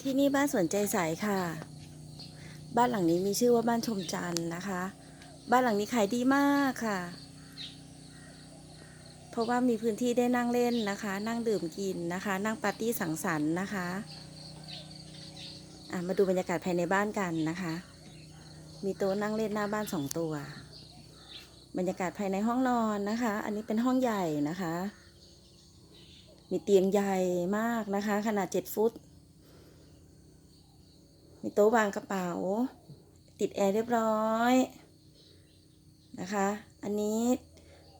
ที่นี่บ้านสวนใจใสค่ะ บ้านหลังนี้มีชื่อว่าบ้านชมจันทร์นะคะ บ้านหลังนี้ขายดีมากค่ะ เพราะว่ามีพื้นที่ได้นั่งเล่นนะคะ นั่งดื่มกินนะคะ นั่งปาร์ตี้สังสรรค์นะคะะมาดูบรรยากาศภายในบ้านกันนะคะ มีโต๊ะนั่งเล่นหน้าบ้านสองตัว บรรยากาศภายในห้องนอนนะคะ อันนี้เป็นห้องใหญ่นะคะ มีเตียงใหญ่มากนะคะ ขนาดเจ็ดฟุต มีโต๊ะวางกระเป๋า ติดแอร์เรียบร้อยนะคะ อันนี้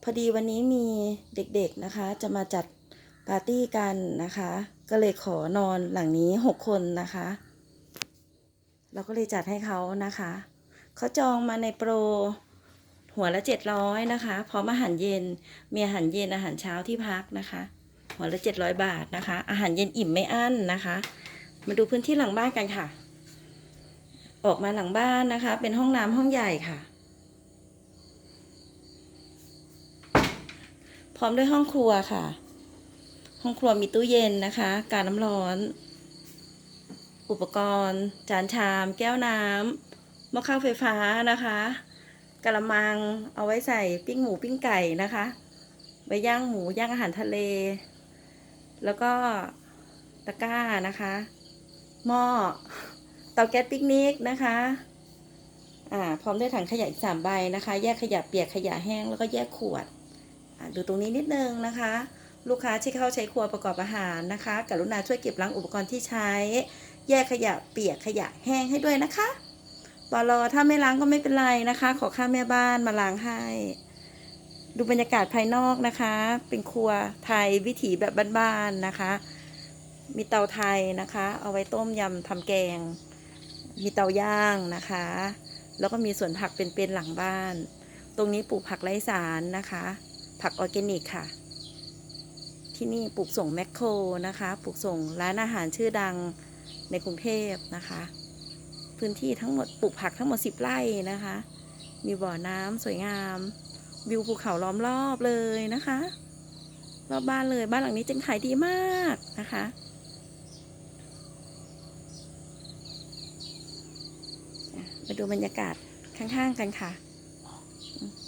พอดีวันนี้มีเด็กๆนะคะ จะมาจัดปาร์ตี้กันนะคะ ก็เลยขอนอนหลังนี้หกคนนะคะ เราก็เลยจัดให้เขานะคะเขาจองมาในโปร หัวละเจ็ดร้อยนะคะพร้อมอาหารเย็นมีอาหารเย็นอาหารเช้าที่พักนะคะ หัวละเจ็ดร้อยบาทนะคะ อาหารเย็นอิ่มไม่อั้นนะคะ มาดูพื้นที่หลังบ้านกันค่ะ ออกมาหลังบ้านนะคะ เป็นห้องน้ำห้องใหญ่ค่ะ พร้อมด้วยห้องครัวค่ะ ห้องครัวมีตู้เย็นนะคะ การน้ำร้อน อุปกรณ์ จานชาม แก้วน้ำหม้อข้าวไฟฟ้านะคะกระมังเอาไว้ใส่ปิ้งหมูปิ้งไก่นะคะไว้ย่างหมูย่างอาหารทะเล แล้วก็ตะกร้านะคะ หม้อ ตาแก๊สปิกนิกนะคะอ่าพร้อมด้วยถังขยะอีกสามใบนะคะ แยกขยะเปียกขยะแห้งแล้วก็แยกขวดอ่าดูตรงนี้นิดนึงนะคะ ลูกค้าที่เข้าใช้ครัวประกอบอาหารนะคะ กรุณาช่วยเก็บล้างอุปกรณ์ที่ใช้ แยกขยะเปียกขยะแห้งให้ด้วยนะคะปลอถ้าไม่ล้างก็ไม่เป็นไรนะคะ ขอค่าแม่บ้านมาล้างให้ ดูบรรยากาศภายนอกนะคะ เป็นครัวไทยวิถีแบบบ้านๆนะคะ มีเตาไทยนะคะ เอาไว้ต้มยำทำแกง มีเตาย่างนะคะ แล้วก็มีสวนผักเป็นๆหลังบ้าน ตรงนี้ปลูกผักไร้สารนะคะ ผักออร์แกนิกค่ะ ที่นี่ปลูกส่งแมคโครนะคะ ปลูกส่งร้านอาหารชื่อดังในกรุงเทพนะคะ พื้นที่ทั้งหมดปลูกผักทั้งหมด 10 ไร่นะคะ มีบ่อน้ำสวยงาม วิวภูเขาล้อมรอบเลยนะคะ รอบบ้านเลยบ้านหลังนี้จึงขายดีมากนะคะ อะ มาดูบรรยากาศข้างๆกันค่ะ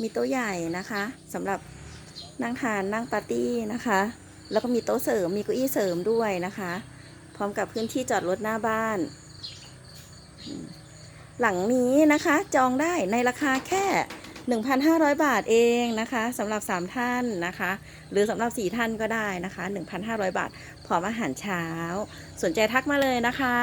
มีโต๊ะใหญ่นะคะสำหรับนั่งทานนั่งปาร์ตี้นะคะ แล้วก็มีโต๊ะเสริมมีเก้าอี้เสริมด้วยนะคะ พร้อมกับพื้นที่จอดรถหน้าบ้าน หลังนี้นะคะจองได้ในราคาแค่ 1,500 บาทเองนะคะสำหรับ 3 ท่านนะคะ หรือสำหรับ 4 ท่านก็ได้นะคะ 1,500 บาทพร้อมอาหารเช้า สนใจทักมาเลยนะคะ